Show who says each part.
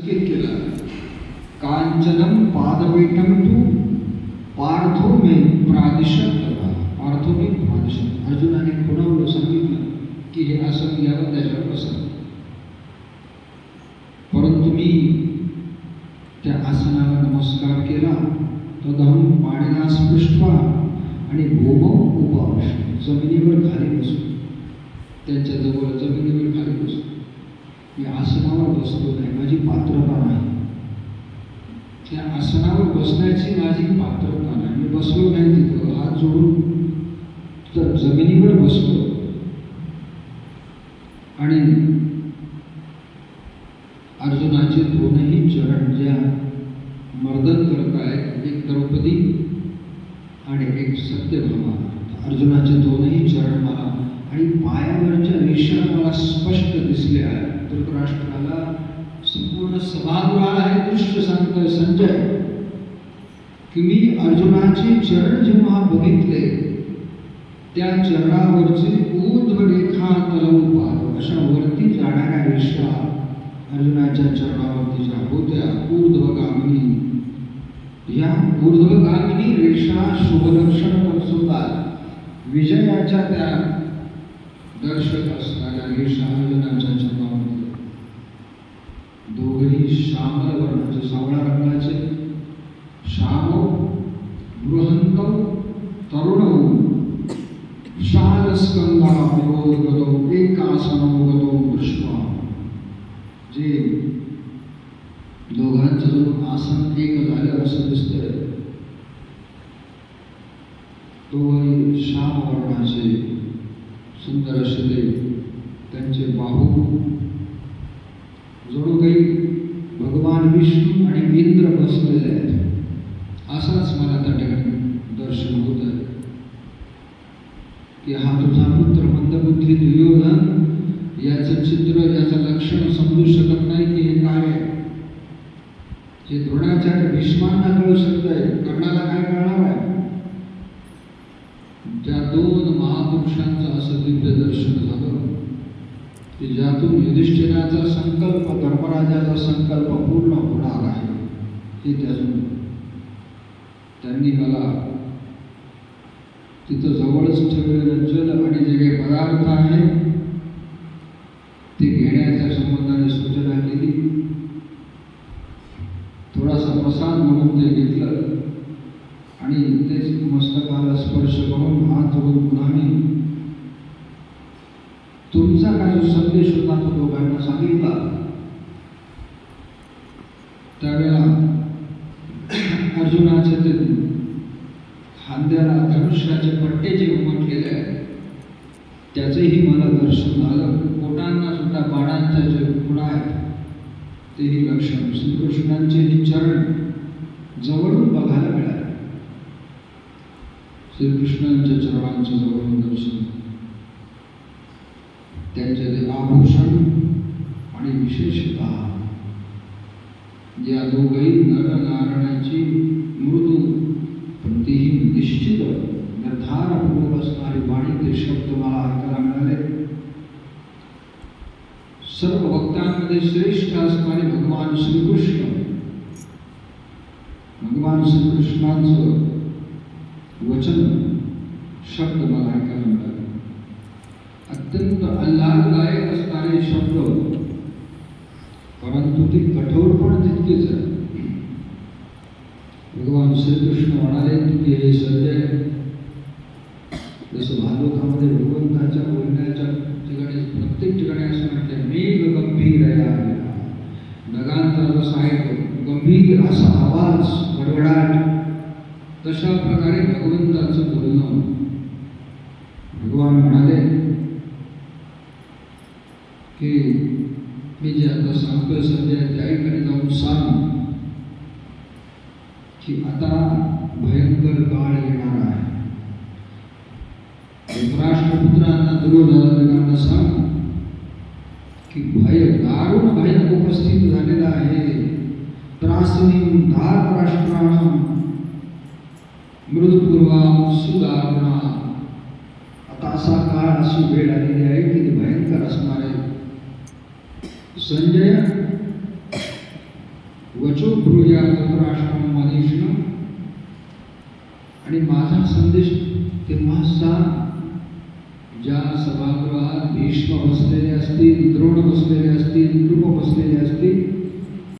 Speaker 1: केला. कांचनम पादपीठम तू पार्थो मे प्रादिशत पार्थो मे प्रादिशत. अर्जुनाने पुनवलं सांगितलं की हे आसन घ्यावं त्याच्यावर बसा. परंतु मी त्या आसनाला नमस्कार केला. तदहम पाणीला स्पृष्टवा आणि भोम उपावश. जमिनीवर खाली बसू. त्यांच्या जवळ जमिनीवर खाली बसू. मी आसनावर बसलो नाही माझी पात्रता नाही. त्या आसनावर बसण्याची माझी पात्रता नाही. मी बसलो नाही तिथं हात जोडून तर जमिनीवर बसलो. आणि अर्जुनाचे दोनही चरण ज्या मर्दन करत आहेत एक द्रौपदी आणि एक सत्यभामा. अर्जुनाचे दोनही चरण मला आणि पायावरच्या रेषा मला स्पष्ट दिसल्या. धृतराष्ट्राला संपूर्ण सभागृहाला हे दृश्य सांगतोय संजय की मी अर्जुनाचे चरण जेव्हा बघितले त्या चरणावरचे ऊर्ध्व रेखा तलवपाल अशा वरती जाणाऱ्या रेषा अर्जुनाच्या चरणावरती ज्या होत्या ऊर्ध्वगामिनी या ऊर्ध्वगामिनी रेषा शुभलक्षण दर्शवतात विजयाच्या त्या दर्शक असणाऱ्या रेषा अर्जुनाच्या चरणावरती. दोघेही श्यामल वर्णाचे सावळा रंगाचे. श्याम बृहंत तरुण शालस्कंदा विरोधगतो एकासनोगतो पुष्पा. जे दोघांचं जो आसन एक झालं असं दिसतंय तो श्याम वर्णाचे सुंदर असे ते त्यांचे बाहू जणू काही विष्णू आणि इंद्र बसलेले आहेत. असाच मला त्या ठिकाणी दर्शन होत आहे. की हा तुझा पुत्र मंदबुद्धी दुर्योधन याचं चित्र याचं लक्षण समजू शकत नाही की हे काय आहे. जे द्रोणाचार्य भीष्मांना कळू शकतंय कर्णाला काय कळणार आहे? त्या दोन महापुरुषांचं असं दिव्य दर्शन झालं. की ज्यातून युधिष्ठिराचा संकल्प धर्मराजाचा संकल्प पूर्ण हे त्यातून त्यांनी मला तिथं जवळच ठेवलेलं जल आणि जे काही पदार्थ आहे ते घेण्याच्या संबंधाने सूचना केली. थोडासा प्रसाद म्हणून ते घेतलं आणि तेच मस्तकाला स्पर्श करून हात जोडून पुन्हा मी तुमचा काय जो संदेश होता तो लोकांना सांगितला. त्यावेळेस अर्जुनाचे ते खांद्याला धनुष्याचे पट्टे जे उमटलेले आहेत त्याचंही मला दर्शन झालं पोटांना सुद्धा बाणांच्या जे गुण आहेत तेही लक्षण श्रीकृष्णांचे हे चरण जवळून बघायला मिळाले. श्रीकृष्णांच्या चरणांचं जवळून दर्शन. त्यांचे ते आभूषण आणि विशेषतः या दोघही नर नारायणाची मृदू पण तीही निश्चित निर्धारपूर्वक असणारी वाणी ते शब्द मला ऐकायला मिळाले सर्व भक्तांमध्ये श्रेष्ठ असणारे भगवान श्रीकृष्ण. भगवान श्रीकृष्णांचं वचन शब्द मला ऐकायला मिळाले. अत्यंत आल्हाददायक असणारे शब्द. परंतु ते कठोर पण तितकेच आहे भगवान श्रीकृष्ण म्हणाले की हे संजय जसं भागवतामध्ये भगवंताच्या बोलण्याच्या ठिकाणी नगांतर गंभीर असा आवाज गडगडाट तशा प्रकारे भगवंताचं बोलणं. भगवान म्हणाले की मी जे आता सांगतोय सध्या त्या ठिकाणी जाऊन सांग की आता भयंकर काळ येणार आहे. राष्ट्रपुत्रांना दुर्योधनांना सांग की भय दारुण भय उपस्थित झालेला आहे. त्रासनी धार राष्ट्राण मृदपूर्वा सुदारुणा आता असा काळ अशी वेळ आलेली आहे की भयंकर असणार आहे. संजय वचो भ्रुया धृतराष्ट्रम मनीषण आणि माझा संदेश तेव्हा सांग ज्या सभागृहात भीष्म बसलेले असतील द्रोण बसलेले असतील नृप बसलेले असतील